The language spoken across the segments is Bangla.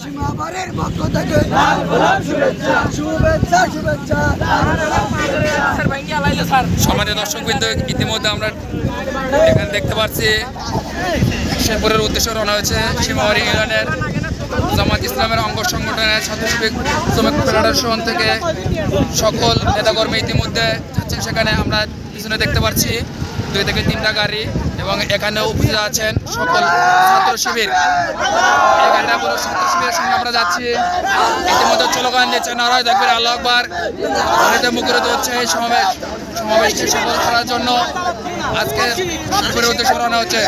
সীমাবারের পক্ষ থেকে শুভেচ্ছা। শুভেচ্ছা সমাজের দর্শক বিন্দু ইতিমধ্যে আমরা এখানে দেখতে পাচ্ছি শেরপুরের উদ্দেশ্যে রওনা হয়েছে সীমাবাড়ি ইউনিয়নের জামাত ইসলামের অঙ্গ সংগঠনের ছাত্র শিবিক শ্রমিক ফেডারেশন থেকে সকল নেতাকর্মী ইতিমধ্যে যাচ্ছেন। সেখানে আমরা পিছনে দেখতে পাচ্ছি দুই থেকে তিনটা গাড়ি এবং এখানে উপস্থিত আছেন সকল ছাত্র শিবির। এখানে পুরো ছাত্র শিবিরের সঙ্গে আমরা যাচ্ছি। ইতিমধ্যে চলকান দিচ্ছে নারায় দেখবেন আল্লাহ আকবার। অনেকে মুখরিত হচ্ছে এই সমাবেশ। সমাবেশটি সফল করার জন্য আজকে উদ্দেশ্য রওনা হচ্ছে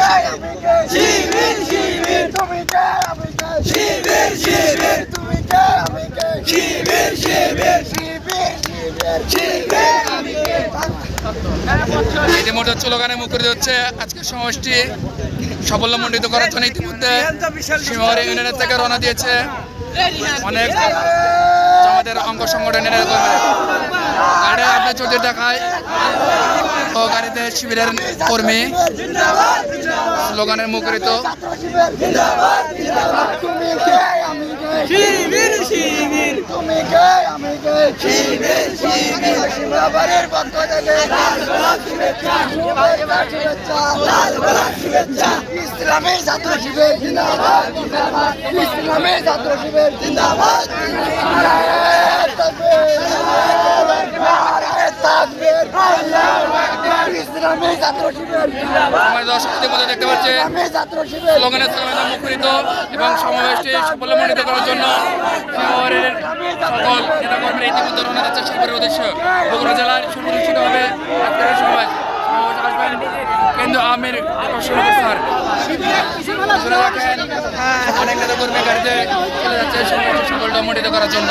শিবির শিবির তুমি কে আমি কে শিবির শিবির তুমি কে আমি কে শিবির শিবির শিবির শিবির শিবির আমি কে ইতিমধ্যে স্লোগানে মুখরিত হচ্ছে আজকে সমাবেশটি সাফল্যমণ্ডিত করার জন্য ইতিমধ্যে সীমাবাড়ি ইউনিয়নের থেকে রওনা দিয়েছে। অনেক আমাদের অঙ্গ সংগঠনের। গাড়ি আপনি চোখে দেখায়, ও গাড়িতে শিবিরের কর্মী। স্লোগানের মুখরিত ছাত্র শিবির জিন্দাবাদ জিন্দাবাদ তুমি কে আমি কে শিবির শিবির। তুমি কে আমি কে শিবির শিবির সীমাবারের পক্ষ থেকে শুভেচ্ছা। শুভেচ্ছা শুভেচ্ছা ছাত্র শিবির জিন্দাবাদ। জিন্দাবাদ ইসলামী ছাত্র শিবির জিন্দাবাদ নারায়ণ তাকবীর নারায়ণ তাকবীর আল্লাহু আকবার ইসলামী ছাত্র শিবির জিন্দাবাদ আমার দর্শক ইতিমধ্যে দেখতে পাচ্ছে। স্লোগানের স্লোগানে মুখরিত এবং সমাবেশটি সাফল্যমণ্ডিত করার জন্য শহরের সকল নেতাকর্মীরা ইতিমধ্যে রওনা শিবিরের উদ্দেশ্যে। বগুড়া জেলার সুনিশ্চিত হবে আজকের এই সমাবেশ আসবেন। কেন্দ্র আমির স্যার রাখেন অনেক নেতাকর্মী গাড়িতে চলে যাচ্ছে করার জন্য।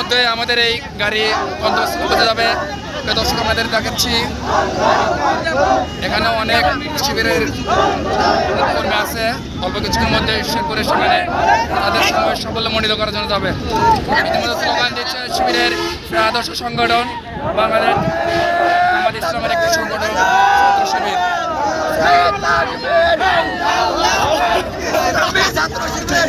মধ্যে আমাদের এই গাড়ি পৌঁছে যাবে। দর্শক আমাদের দেখাচ্ছি, এখানে অনেক শিবিরের কর্মী আছে। অল্প কিছুক্ষণের মধ্যে শেরপুরে সেখানে তাদের সমাবেশ সাফল্যমণ্ডিত করার জন্য যাবে। ইতিমধ্যে স্লোগান দিচ্ছে শিবিরের আদর্শ সংগঠন, বাংলাদেশ জামাত ইসলামের একটি সংগঠন শিবির। ছাত্র শিবির।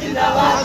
জিন্দাবাদ